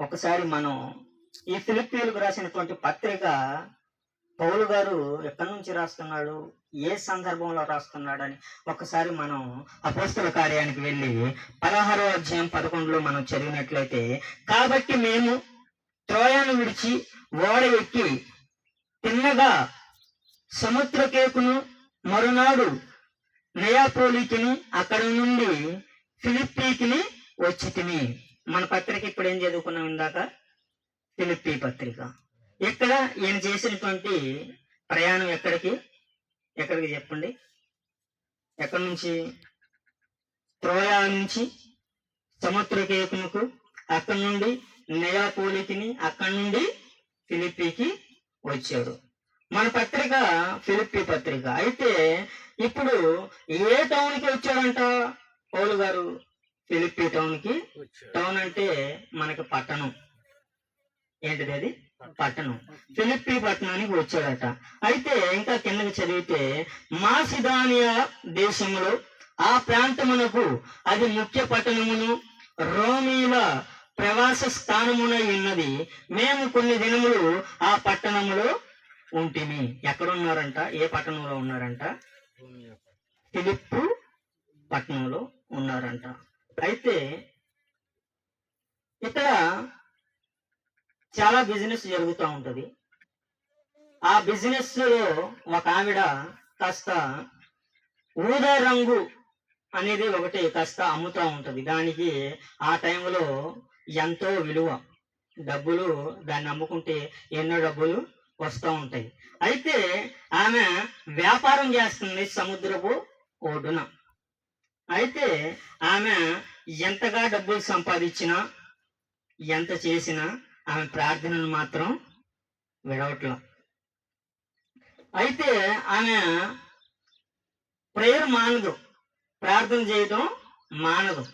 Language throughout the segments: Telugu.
ఒకసారి మనం ఈ ఫిలిప్పీలకు రాసినటువంటి పత్రిక పౌలు గారు ఎక్కడి నుంచి రాస్తున్నాడు? ఏ సందర్భంలో రాస్తున్నాడు అని ఒకసారి మనం అపస్తుల కార్యానికి వెళ్ళి పదహారో అధ్యాయం పదకొండులో మనం చదివినట్లయితే కాబట్టి మేము త్రోయాను విడిచి ఓడ ఎక్కి తిన్నగా సముద్ర కేకును మరునాడు నయాపోలికిని అక్కడ నుండి ఫిలిప్పీకిని వచ్చి తిని మన పత్రిక ఇప్పుడు ఏం చదువుకున్నాం ఇందాక? ఫిలిప్పీ పత్రిక. ఇక్కడ ఈయన చేసినటువంటి ప్రయాణం ఎక్కడికి? ఎక్కడికి చెప్పండి? ఎక్కడి నుంచి? త్రోయా నుంచి? సముద్రకేకునకు అక్కడి నుండి నయాపోలికిని అక్కడి నుండి ఫిలిప్పీకి వచ్చారు మన పత్రిక ఫిలిప్పీ పత్రిక. అయితే ఇప్పుడు ఏ టౌన్కి వచ్చాడంట పౌలు గారు? ఫిలిప్పీ టౌన్కి. టౌన్ అంటే మనకి పట్టణం. ఏంటిది అది? పట్టణం. ఫిలిప్పీ పట్టణానికి వచ్చాడట అయితే ఇంకా కిందకి చదివితే మాసిదానియా దేశంలో ఆ ప్రాంతమునకు అది ముఖ్య పట్టణమును రోమీల ప్రవాస స్థానమునై ఉన్నది. మేము కొన్ని దినములు ఆ పట్టణములో ఉంటిమి. ఎక్కడ ఉన్నారంట ఏ పట్టణంలో ఉన్నారంట? ఫిలిప్పు పట్టణంలో ఉన్నారంట. అయితే ఇక్కడ చాలా బిజినెస్ జరుగుతూ ఉంటది. ఆ బిజినెస్లో ఒక ఆవిడ కాస్త ఊదా రంగు అనేది ఒకటి కాస్త అమ్ముతూ ఉంటది. దానికి ఆ టైంలో ఎంతో విలువ డబ్బులు దాన్ని అమ్ముకుంటే ఎన్నో డబ్బులు వస్తూ ఉంటాయి. అయితే ఆమె వ్యాపారం చేస్తుంది సముద్రపు ఒడ్డున. అయితే ఆమె ఎంతగా డబ్బులు సంపాదించినా ఎంత చేసినా ఆమె ప్రార్థనను మాత్రం విడవట్ల. అయితే ఆమె ప్రేయర్ మానదు. ప్రార్థన చేయడం మానదు.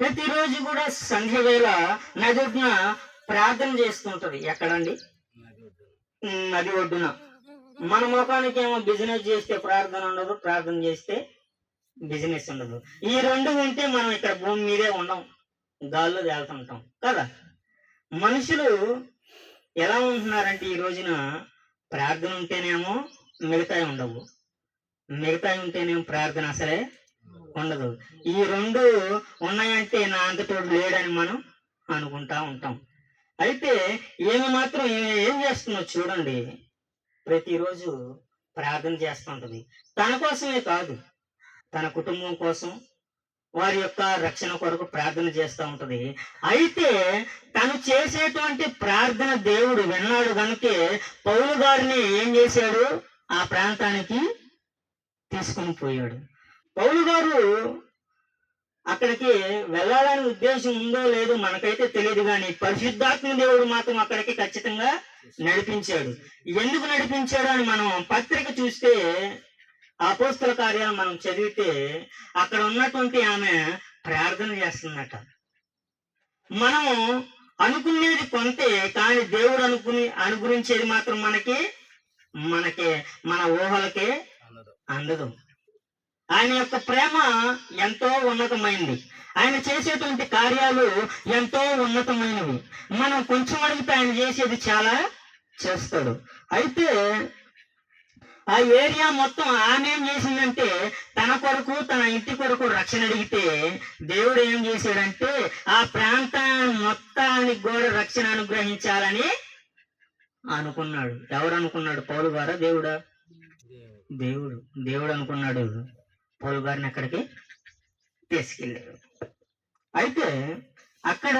ప్రతిరోజు కూడా సంధ్య వేళ నదున ప్రార్థన చేస్తుంటది ఎక్కడండి? నది ఒడ్డున. మన ముఖానికి ఏమో బిజినెస్ చేస్తే ప్రార్థన ఉండదు ప్రార్థన చేస్తే బిజినెస్ ఉండదు. ఈ రెండు ఉంటే మనం ఇక్కడ భూమి మీదే ఉండం గాల్లో తేలుతుంటాం కదా? మనుషులు ఎలా ఉంటున్నారంటే ఈ రోజున ప్రార్థన ఉంటేనేమో మిగతాయి ఉండవు. మిగతాయి ఉంటేనేమో ప్రార్థన అసలే ఉండదు. ఈ రెండు ఉన్నాయంటే నా అంతటోడు లేడని మనం అనుకుంటా ఉంటాం. అయితే ఏమి మాత్రం ఏం చేస్తుందో చూడండి. ప్రతిరోజు ప్రార్థన చేస్తుంటది తన కోసమే కాదు. తన కుటుంబం కోసం వారి యొక్క రక్షణ కొరకు ప్రార్థన చేస్తూ ఉంటుంది. అయితే తను చేసేటువంటి ప్రార్థన దేవుడు విన్నాడు కనుకే పౌలు గారిని ఏం చేశాడు? ఆ ప్రాంతానికి తీసుకుని పోయాడు. పౌలు గారు అక్కడికి వెళ్ళాలని ఉద్దేశం ఉందో లేదో మనకైతే తెలియదు కానీ పరిశుద్ధాత్మ దేవుడు మాత్రం అక్కడికి ఖచ్చితంగా నడిపించాడు. ఎందుకు నడిపించాడు అని మనం పత్రిక చూస్తే అపోస్తల కార్యాలు మనం చదివితే అక్కడ ఉన్నటువంటి ఆమె ప్రార్థన చేస్తుందట. మనం అనుకునేది కొంతే కానీ దేవుడు అనుకుని అనుగురించేది మాత్రం మనకి మనకి మన ఊహలకే అందదు. ఆయన యొక్క ప్రేమ ఎంతో ఉన్నతమైంది. ఆయన చేసేటువంటి కార్యాలు ఎంతో ఉన్నతమైనవి. మనం కొంచెం అడిగితే ఆయన చేసేది చాలా చేస్తాడు. అయితే ఆ ఏరియా మొత్తం ఆమె ఏం చేసిందంటే తన కొరకు తన ఇంటి కొరకు రక్షణ అడిగితే దేవుడు ఏం చేశాడంటే ఆ ప్రాంతాన్ని మొత్తానికి కూడా రక్షణ అనుగ్రహించాలని అనుకున్నాడు. ఎవరు అనుకున్నాడు? పౌలు గారా? దేవుడా? దేవుడు. దేవుడు అనుకున్నాడు. పౌలు గారిని అక్కడికి తీసుకెళ్ళాడు. అయితే అక్కడ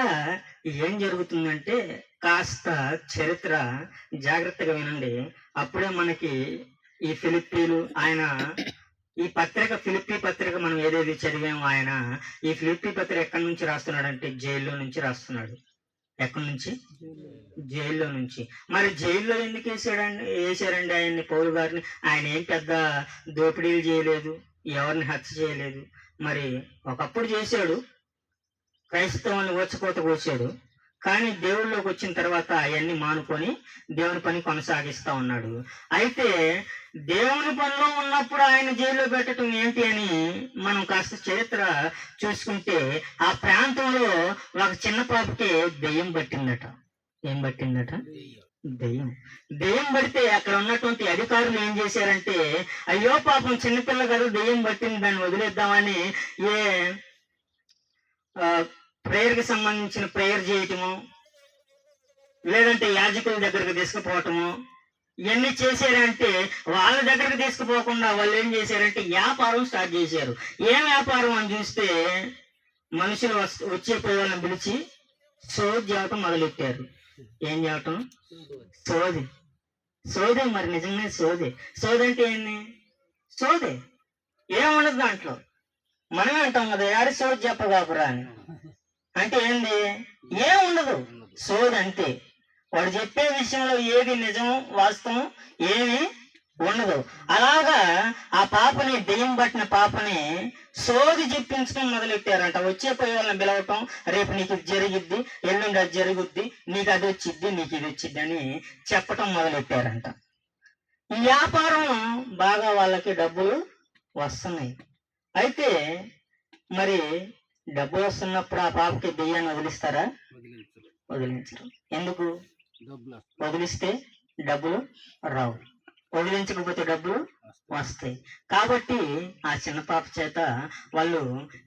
ఏం జరుగుతుందంటే కాస్త చరిత్ర జాగ్రత్తగా వినండి. అప్పుడే మనకి ఈ ఫిలిప్పీలు ఆయన ఈ పత్రిక ఫిలిప్పీ పత్రిక మనం ఏదేది చదివామో ఆయన ఈ ఫిలిప్పీ పత్రిక ఎక్కడి నుంచి రాస్తున్నాడంటే జైల్లో నుంచి రాస్తున్నాడు. ఎక్కడి నుంచి? జైల్లో నుంచి. మరి జైల్లో ఎందుకు వేసాడండి వేసారండి ఆయన్ని పౌరు గారిని? ఆయన ఏం పెద్ద దోపిడీలు చేయలేదు ఎవరిని హత్య చేయలేదు. మరి ఒకప్పుడు చేశాడు క్రైస్తవాన్ని వచ్చకోత కోసాడు. కానీ దేవుళ్ళలోకి వచ్చిన తర్వాత అవన్నీ మానుకొని దేవుని పని కొనసాగిస్తా ఉన్నాడు. అయితే దేవుని పనిలో ఉన్నప్పుడు ఆయన జైల్లో పెట్టడం ఏంటి అని మనం కాస్త చరిత్ర చూసుకుంటే ఆ ప్రాంతంలో ఒక చిన్న పాపకి దెయ్యం పట్టిందట. ఏం పట్టిందట? దెయ్యం. దెయ్యం పడితే అక్కడ ఉన్నటువంటి అధికారులు ఏం చేశారంటే అయ్యో పాపం చిన్నపిల్ల కదా దెయ్యం పట్టింది దాన్ని వదిలేద్దామని ఏ ప్రేయర్కి సంబంధించిన ప్రేయర్ చేయటము లేదంటే యాజకుల దగ్గరకు తీసుకుపోవటము ఇవన్నీ చేశారంటే వాళ్ళ దగ్గరకు తీసుకుపోకుండా వాళ్ళు ఏం చేశారంటే వ్యాపారం స్టార్ట్ చేశారు. ఏం వ్యాపారం అని చూస్తే మనుషులు వచ్చే పోయే వాళ్ళని పిలిచి సోది చేయటం మొదలెట్టారు. ఏం చేయటం సోది. సోదే మరి నిజంగా సోదే. సోది అంటే ఏంది? సోదే. ఏముండదు దాంట్లో? మనమే అంటాం కదా యారు సోది చెప్పగాపురా అని. అంటే ఏంది? ఏముండదు సోది అంతే వాడు చెప్పే విషయంలో ఏది నిజం వాస్తవం ఏమి ఉండదు. అలాగా ఆ పాపని దెయ్యం పట్టిన పాపని సోది చెప్పించడం మొదలెట్టారంట. వచ్చే పోయే వాళ్ళని పిలవటం రేపు నీకు ఇది జరిగిద్ది ఎల్లుండి అది జరుగుద్ది నీకు అది వచ్చిద్ది నీకు ఇది వచ్చిద్ది అని చెప్పటం మొదలెట్టారంట. ఈ వ్యాపారం బాగా వాళ్ళకి డబ్బులు వస్తున్నాయి. అయితే మరి డబ్బులు వస్తున్నప్పుడు ఆ పాపకి దెయ్యాన్ని వదిలిస్తారా? వదిలించరు. ఎందుకు? వదిలిస్తే డబ్బులు రావు. వదిలించకపోతే డబ్బులు వస్తాయి. కాబట్టి ఆ చిన్న పాప చేత వాళ్ళు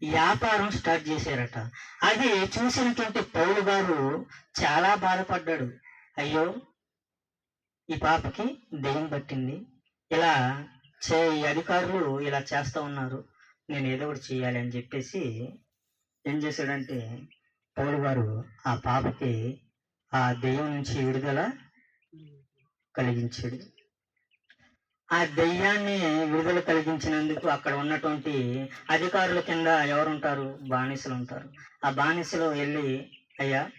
వ్యాపారం స్టార్ట్ చేశారట. అది చూసినటువంటి పౌలు గారు చాలా బాధపడ్డాడు. అయ్యో ఈ పాపకి దెయ్యం పట్టింది. ఇలా చే ఈ అధికారులు ఇలా చేస్తా ఉన్నారు. నేను ఏదో ఒకటి చేయాలి అని చెప్పేసి ఏం చేశాడంటే పౌరు గారు ఆ పాపకి ఆ దెయ్యం నుంచి విడుదల కలిగించాడు. ఆ దెయ్యాన్ని విడుదల కలిగించినందుకు అక్కడ ఉన్నటువంటి అధికారుల కింద ఎవరుంటారు? బానిసలు ఉంటారు. ఆ బానిసలు వెళ్ళి అయ్యా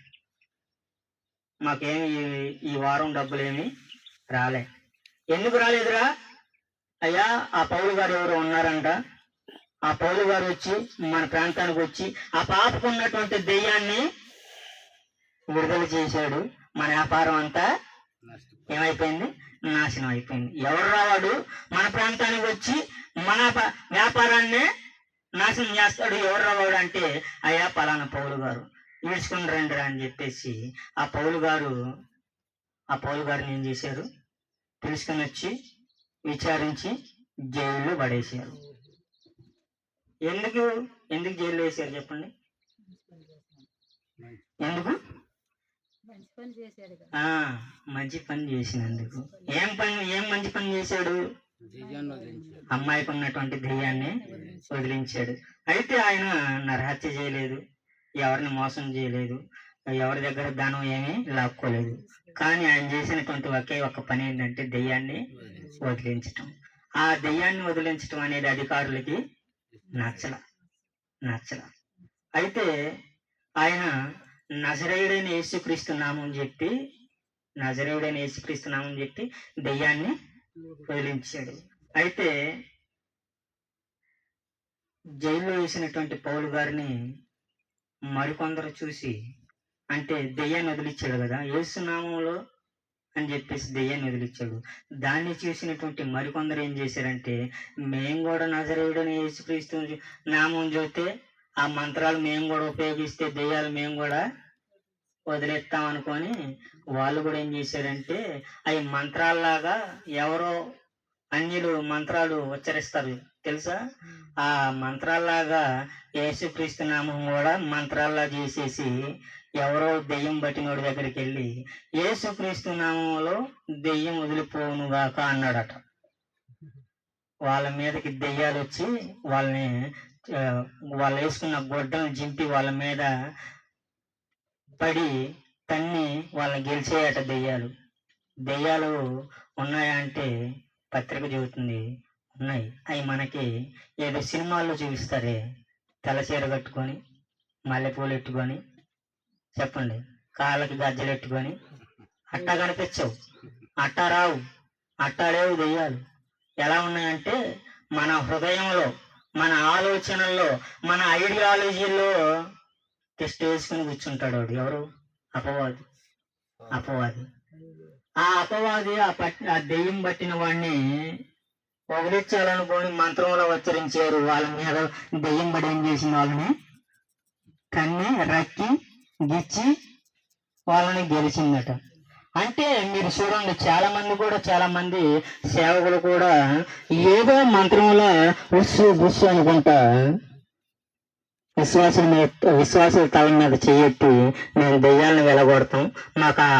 మాకేమి ఈ- వారం డబ్బులేమి రాలే. ఎందుకు రాలేదురా? అయ్యా ఆ పౌలు గారు ఎవరు ఉన్నారంట. ఆ పౌలు గారు వచ్చి మన ప్రాంతానికి వచ్చి ఆ పాపకు ఉన్నటువంటి దెయ్యాన్ని విడుదల చేశాడు. మన వ్యాపారం అంతా ఏమైపోయింది? నాశనం అయిపోయింది. ఎవరు రావాడు? మన ప్రాంతానికి వచ్చి మన వ్యాపారాన్ని నాశనం చేస్తాడు. ఎవరు రావాడు అంటే అయ్యా పలానా పౌలు గారు. ఈడ్చుకుని రండి అని చెప్పేసి ఆ పౌలు గారు ఆ పౌలు గారిని ఏం చేశారు? పిలుచుకొని వచ్చి విచారించి జైల్లో పడేశారు. ఎందుకు ఎందుకు జైల్లో వేసారు చెప్పండి? ఎందుకు? మంచి పని చేశాడు కదా. ఆ మంచి పని చేసినందుకు. ఏం పని ఏం మంచి పని చేశాడు? అమ్మాయికి ఉన్నటువంటి దెయ్యాన్ని వదిలించాడు. అయితే ఆయన నరహత్య చేయలేదు ఎవరిని మోసం చేయలేదు ఎవరి దగ్గర ధనం ఏమీ లాక్కోలేదు. కానీ ఆయన చేసినటువంటి ఒకే ఒక పని ఏంటంటే దెయ్యాన్ని వదిలించటం. ఆ దెయ్యాన్ని వదిలించటం అనేది అధికారులకి నచ్చల నచ్చల. అయితే ఆయన నజరేయుడైన యేసుక్రీస్తు నామం చెప్పి నజరేయుడైన యేసుక్రీస్తు నామం చెప్పి దెయ్యాన్ని వదిలించాడు. అయితే జైల్లో వేసినటువంటి పౌలు గారిని మరికొందరు చూసి అంటే దెయ్యాన్ని వదిలించాడు కదా యేసునామంలో అని చెప్పేసి దెయ్యాన్ని వదిలిచ్చాడు. దాన్ని చూసినటువంటి మరికొందరు ఏం చేశారంటే మేము కూడా నజరేయుడని యేసుక్రీస్తు నామం చూస్తే ఆ మంత్రాలు మేము కూడా ఉపయోగిస్తే దెయ్యాలు మేము కూడా వదిలేస్తాం అనుకొని వాళ్ళు కూడా ఏం చేశారంటే అవి మంత్రాల్లాగా ఎవరో అన్యులు మంత్రాలు ఉచ్చరిస్తారు. తెలుసా? ఆ మంత్రాల్లాగా యేసుక్రీస్తు నామం కూడా మంత్రాల్లా చేసేసి ఎవరో దెయ్యం పట్టినోడి దగ్గరికి వెళ్ళి ఏసుక్రీస్తు నామంలో దెయ్యం వదిలిపోనుగాక అన్నాడట. వాళ్ళ మీదకి దెయ్యాలు వచ్చి వాళ్ళని వాళ్ళు వేసుకున్న గొడ్డలను జింపి వాళ్ళ మీద పడి తన్ని వాళ్ళని గెలిచేయట దెయ్యాలు. దెయ్యాలు ఉన్నాయా అంటే పత్రిక చెబుతుంది. ఉన్నాయి. అవి మనకి ఏదో సినిమాల్లో చూపిస్తారే. తలచీర కట్టుకొని మల్లెపూలు ఎట్టుకొని చెప్పండి. కాళ్ళకి గజ్జలు ఎట్టుకొని అట్టా కనిపించవు. అట్టా రావు. అట్టా లేవు దెయ్యాలు. ఎలా ఉన్నాయంటే మన హృదయంలో మన ఆలోచనల్లో మన ఐడియాలజీలో టెస్ట్ వేసుకుని కూర్చుంటాడు వాడు. ఎవరు? అపవాది. అపవాది. ఆ అపవాది ఆ పట్ ఆ దెయ్యం పట్టిన వాడిని పొగడించాలనుకొని మంత్రంలో ఉచ్చరించారు. వాళ్ళ మీద దెయ్యం పడి ఏం చేసిన వాళ్ళని? కన్ని రక్కి గిచ్చి వాళ్ళని గెలిచిందట. అంటే మీరు చూడండి చాలా మంది కూడా చాలా మంది సేవకులు కూడా ఏదో మంత్రంలో ఉస్సు బుస్సు అనుకుంటా విశ్వాసం విశ్వాసం తల మీద చెయ్యెత్తి మేము దెయ్యాలను వెలగొడతాం మాకు ఆ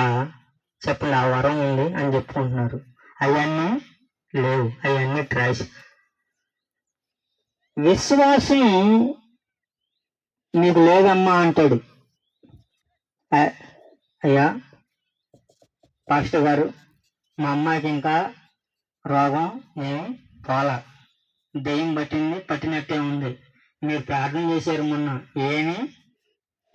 చెప్పండి ఆ వరం ఉంది అని చెప్పుకుంటున్నారు. అవన్నీ లేవు అవన్నీ ట్రాష్ విశ్వాసం నీకు లేదమ్మా అంటాడు. అయ్యా పాస్టర్ గారు మా అమ్మాయికి ఇంకా రోగం ఏమి పోలా. దెయ్యం పట్టింది పట్టినట్టే ఉంది. మీరు ప్రార్థన చేశారు మొన్న. ఏమి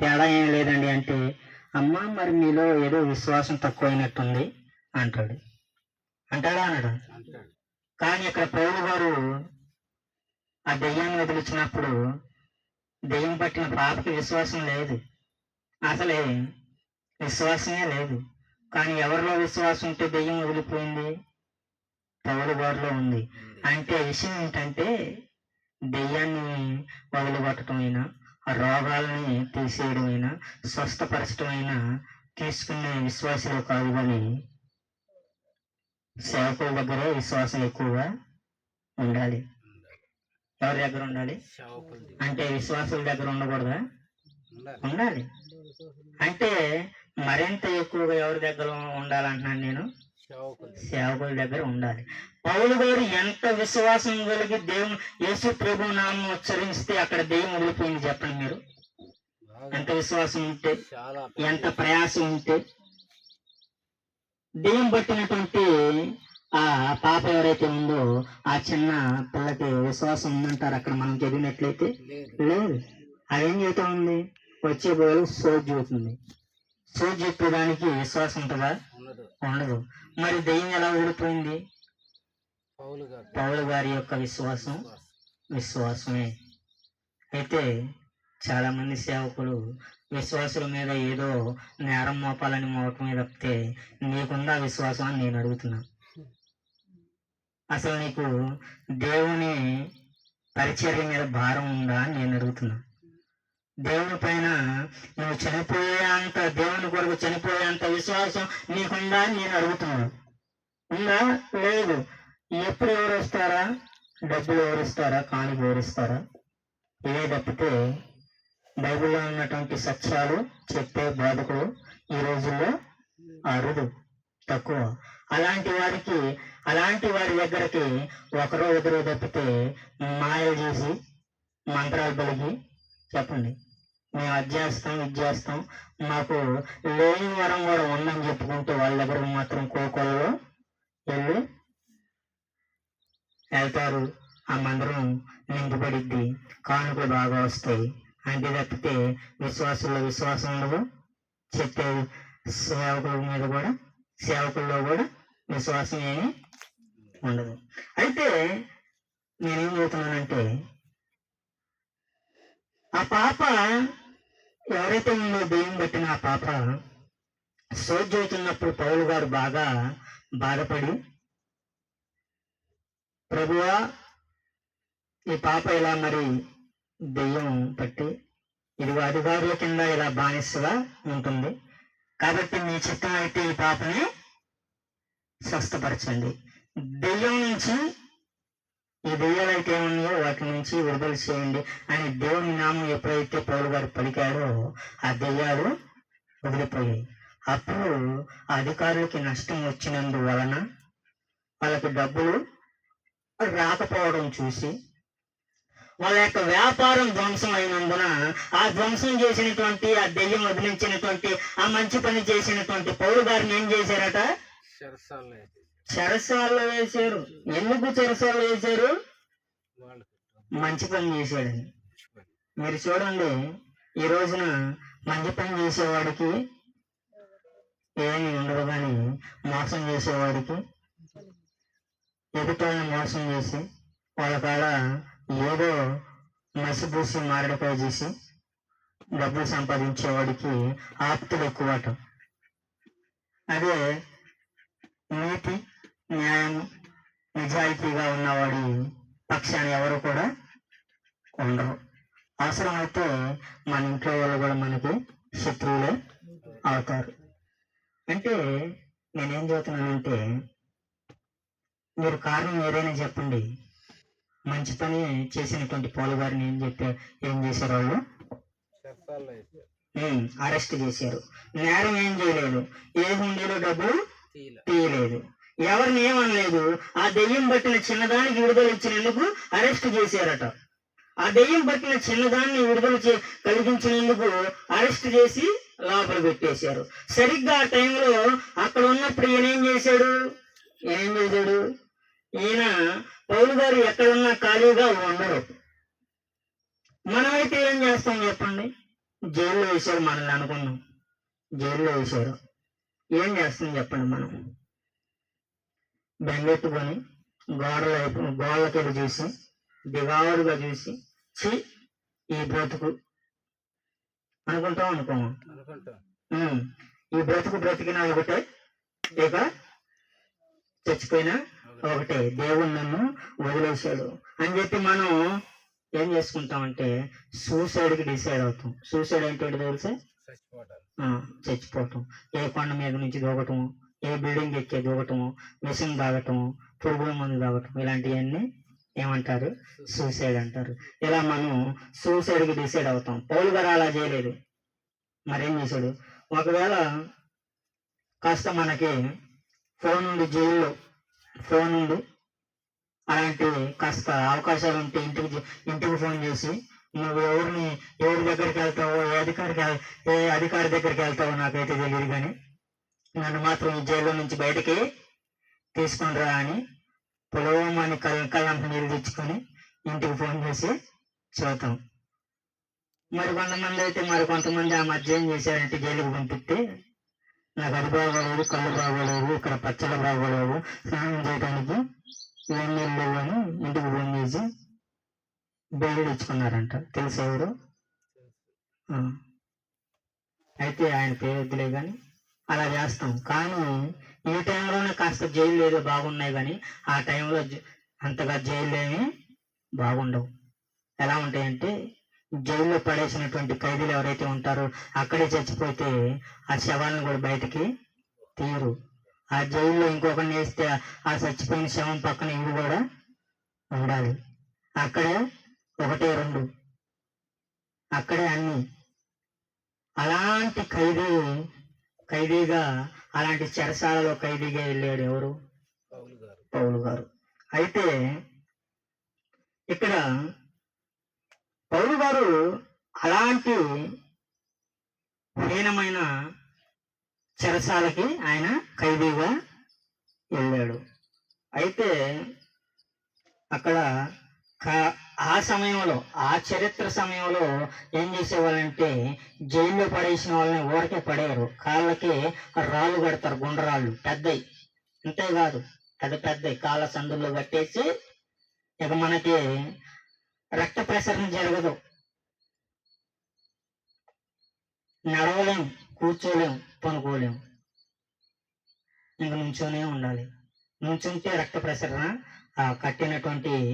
తేడా ఏం లేదండి అంటే అమ్మ మరి మీలో ఏదో విశ్వాసం తక్కువైనట్టుంది అంటాడు. అంటాడా అన్నాడు? కానీ ఇక్కడ పౌరు గారు ఆ దెయ్యాన్ని వదిలించినప్పుడు దెయ్యం పట్టిన పాపకి విశ్వాసం లేదు. అసలే విశ్వాసమే లేదు. కానీ ఎవరిలో విశ్వాసం ఉంటే దెయ్యం వదిలిపోయింది? పౌరు గారిలో ఉంది. అంటే విషయం ఏంటంటే దెయ్యాన్ని వదిలిపట్టడం అయినా ఆ రోగాలని తీసేయడం అయినా స్వస్థపరచడం అయినా తీసుకునే విశ్వాసులు కాదు కానీ సేవకుల దగ్గర విశ్వాసం ఎక్కువగా ఉండాలి. ఎవరి దగ్గర ఉండాలి? అంటే విశ్వాసుల దగ్గర ఉండకూడదా? ఉండాలి. అంటే మరింత ఎక్కువగా ఎవరి దగ్గర ఉండాలంటున్నాను నేను? సేవకుల దగ్గర. ఉండాలి. పౌలు గారు ఎంత విశ్వాసం కలిగి దేవుని యేసు ప్రభు నామం ఉచ్చరిస్తే అక్కడ దెయ్యం వదిలిపోయింది చెప్పండి మీరు. ఎంత విశ్వాసం ఉంటే ఎంత ప్రయాసం ఉంటే. దెయ్యం పట్టినటువంటి ఆ పాప ఎవరైతే ఉందో ఆ చిన్న పిల్లకి విశ్వాసం ఉందంటారు అక్కడ మనం చదివినట్లయితే? లేదు. అదేం చేతా ఉంది? వచ్చే బోలు సోజ్ చూస్తుంది సోజ్ చెప్పేదానికి విశ్వాసం ఉంటుందా? ఉండదు. మరి దెయ్యం ఎలా పౌలు గారు. పౌలు గారి యొక్క విశ్వాసం? విశ్వాసమే. అయితే చాలా మంది సేవకులు విశ్వాసుల మీద ఏదో నేరం మోపాలని మోపమే తప్పితే నీకుందా విశ్వాసం అని నేను అడుగుతున్నా. అసలు నీకు దేవుని పరిచర్య మీద భారం ఉందా అని నేను అడుగుతున్నా. దేవుని పైన నువ్వు చనిపోయేంత దేవుని కొరకు చనిపోయేంత విశ్వాసం నీకుందా అని నేను అడుగుతున్నాను. ఉందా? లేదు. ఎప్పుడు ఎవరు వస్తారా? డబ్బులు ఎవరిస్తారా ఇస్తారా? ఎవరిస్తారా ఇవే తప్పితే బైబిల్లో ఉన్నటువంటి సత్యాలు చెప్పే బోధకులు ఈ రోజుల్లో అరుదు తక్కువ. అలాంటి వారికి అలాంటి వారి దగ్గరికి ఒకరో ఇద్దరు తప్పితే మాయలు చేసి మంత్రాలు పలికి చెప్పండి. మేము అది చేస్తాం ఇది చేస్తాం. మాకు లేని వరం కూడా ఉందని చెప్పుకుంటూ వాళ్ళ దగ్గర మాత్రం కోకోల్లో వెళ్ళి వెళ్తారు. ఆ మందిరం నింపబడిద్ది కానుకలు బాగా వస్తాయి. అంటే తప్పితే విశ్వాసుల్లో విశ్వాసం ఉండదు. చెప్పే సేవకుల మీద కూడా సేవకుల్లో కూడా విశ్వాసం ఏమి ఉండదు. అయితే నేనేం చెబుతున్నానంటే ఆ పాప ఎవరైతే ఉందో దెయ్యం పెట్టిన ఆ పాప సోజవుతున్నప్పుడు పౌలు గారు బాగా బాధపడి ప్రభువా ఈ పాప ఇలా మరి దెయ్యం పట్టి ఇదిగో అధికారుల కింద ఇలా బానిసగా ఉంటుంది. కాబట్టి మీ చిత్తం అయితే ఈ పాపని స్వస్థపరచండి. దెయ్యం నుంచి ఈ దెయ్యాలు అయితే ఉన్నాయో వాటి నుంచి విడుదల చేయండి అని దేవుని నామం ఎప్పుడైతే పౌరు గారు పలికాడో ఆ దెయ్యాలు వదిలిపోయాయి. అప్పుడు అధికారులకి నష్టం వచ్చినందువలన వాళ్ళకి డబ్బులు రాకపోవడం చూసి వాళ్ళ యొక్క వ్యాపారం ధ్వంసం అయినందున ఆ ధ్వంసం చేసినటువంటి ఆ దెయ్యం వదిలించినటువంటి ఆ మంచి పని చేసినటువంటి పౌరు గారిని ఏం చేశారట? చెరసాల్లో వేశారు. ఎందుకు చెరసాల్లో వేశారు? మంచి పని చేశాడని మీరు చూడండి ఈ రోజున మంచి పని చేసేవాడికి ఏమీ ఉండదు కానీ మోసం చేసేవాడికి ఎదుటోళ్ళని మోసం చేసి వాళ్ళ కాడ ఏదో మసిపూసి మారడికాయ చేసి డబ్బులు సంపాదించేవాడికి ఆప్తులు ఎక్కువట. అదే నీతి న్యాయము నిజాయితీగా ఉన్నవాడి పక్షాన ఎవరు కూడా ఉండరు. అవసరమైతే మన ఇంట్లో వాళ్ళు కూడా మనకి శత్రువులే అవుతారు. అంటే నేనేం చెబుతున్నానంటే మీరు కారణం ఏదైనా చెప్పండి. మంచి పని చేసినటువంటి పౌలు గారిని ఏం చెప్పా ఏం చేశారు వాళ్ళు? అరెస్ట్ చేశారు. నేరం ఏం చేయలేదు. ఏ హుండీలో డబ్బులు తీయలేదు. ఎవరిని ఏమనలేదు? ఆ దెయ్యం పట్టిన చిన్నదానికి విడుదల ఇచ్చినందుకు అరెస్ట్ చేశారట. ఆ దెయ్యం పట్టిన చిన్నదాన్ని విడుదల చే కలిగించినందుకు అరెస్ట్ చేసి లోపల పెట్టేశారు. సరిగ్గా ఆ టైంలో అక్కడ ఉన్నప్పుడు ఈయన ఏం చేశాడు? ఏం చేశాడు? ఈయన పౌలు గారు ఎక్కడున్నా ఖాళీగా ఉండరు. మనమైతే ఏం చేస్తాం చెప్పండి? జైల్లో వేశారు మనల్ని అనుకున్నాం. జైల్లో వేశారు. ఏం చేస్తాం చెప్పండి మనం? బెంగెట్టుకొని గోడల వైపు గోడలకెళ్ళి చూసి దిగాడుగా చూసి చి ఈ బ్రతుకు అనుకుంటాం అనుకోము ఉమ్, ఈ బ్రతుకు బ్రతికినా ఒకటే ఇక చచ్చిపోయినా ఒకటే. దేవుడు నన్ను వదిలేశాడు. అని చెప్పి మనం ఏం చేసుకుంటామంటే సూసైడ్కి డిసైడ్ అవుతాం. సూసైడ్ ఏంటో తెలుసా? చచ్చిపోవటం ఏ కొండ మీద నుంచి దూకటము ఏ బిల్డింగ్ ఎక్కే దూకటము మిషన్ తాగటము పురుగుల మందు తాగటం ఇలాంటివన్నీ ఏమంటారు? సూసైడ్ అంటారు. ఇలా మనం సూసైడ్కి డిసైడ్ అవుతాం. పౌలు గారు అలా చేయలేదు. మరేం చేశాడు? ఒకవేళ కాస్త మనకి ఫోన్ ఉంది జైల్లో ఫోన్ ఉంది అలాంటి కాస్త అవకాశాలు ఉంటే ఇంటికి ఇంటికి ఫోన్ చేసి నువ్వు ఎవరిని ఎవరి దగ్గరికి వెళ్తావో ఏ అధికారికి ఏ అధికారి దగ్గరికి వెళ్తావో నాకైతే తెలియదు కానీ నన్ను మాత్రం ఈ జైల్లో నుంచి బయటికి తీసుకుని రా అని పొలవమని కళ్ళ కళ్ళంత నీళ్ళు తెచ్చుకొని ఇంటికి ఫోన్ చేసి చూద్దాం. మరి కొంతమంది అయితే మరి కొంతమంది ఆ మధ్య ఏం చేశారంటే జైలుకి పంపిస్తే నాకు అది బాగోలేదు కళ్ళు బాగోలేదు ఇక్కడ పచ్చళ్ళు బాగోలేవు స్నానం చేయడానికి ఏం నీళ్ళు లేవు అని ఇంటికి ఫోన్ చేసి బెయిల్ ఇచ్చుకున్నారంట తెలుసు ఎవరు. అయితే ఆయన పేరు వద్దులే కానీ అలా చేస్తాం. కానీ ఈ టైంలోనే కాస్త జైలు ఏదో బాగున్నాయి కానీ ఆ టైంలో అంతగా జైలు ఏమి బాగుండవు. ఎలా ఉంటాయంటే జైల్లో పడేసినటువంటి ఖైదీలు ఎవరైతే ఉంటారో అక్కడే చచ్చిపోతే ఆ శవాలను కూడా బయటికి తీయరు. ఆ జైల్లో ఇంకొకరిని వేస్తే ఆ చచ్చిపోయిన శవం పక్కన ఇవి కూడా ఉండాలి. అక్కడే ఒకటే రెండు. అక్కడే అన్ని. అలాంటి ఖైదీ ఖైదీగా అలాంటి చెరసాలలో ఖైదీగా వెళ్ళాడు ఎవరు? పౌలు గారు. అయితే ఇక్కడ పౌలు గారు అలాంటి హీనమైన చెరసాలకి ఆయన ఖైదీగా వెళ్ళాడు. అయితే అక్కడ ఆ సమయంలో ఆ చరిత్ర సమయంలో ఏం చేసేవాళ్ళంటే జైల్లో పడేసిన వాళ్ళని ఊరకే పడేయరు. కాళ్ళకి రాళ్ళు కడతారు గుండ్రాళ్ళు. పెద్దవి అంతేకాదు పెద్ద పెద్దయి. కాళ్ళ సందుల్లో కట్టేసి ఇక మనకి రక్త ప్రసరణ జరగదు. నడవలేం కూర్చోలేం పనుకోలేం. ఇంక నుంచోనే ఉండాలి. నుంచుంటే రక్త ప్రసరణ ఆ కట్టినటువంటి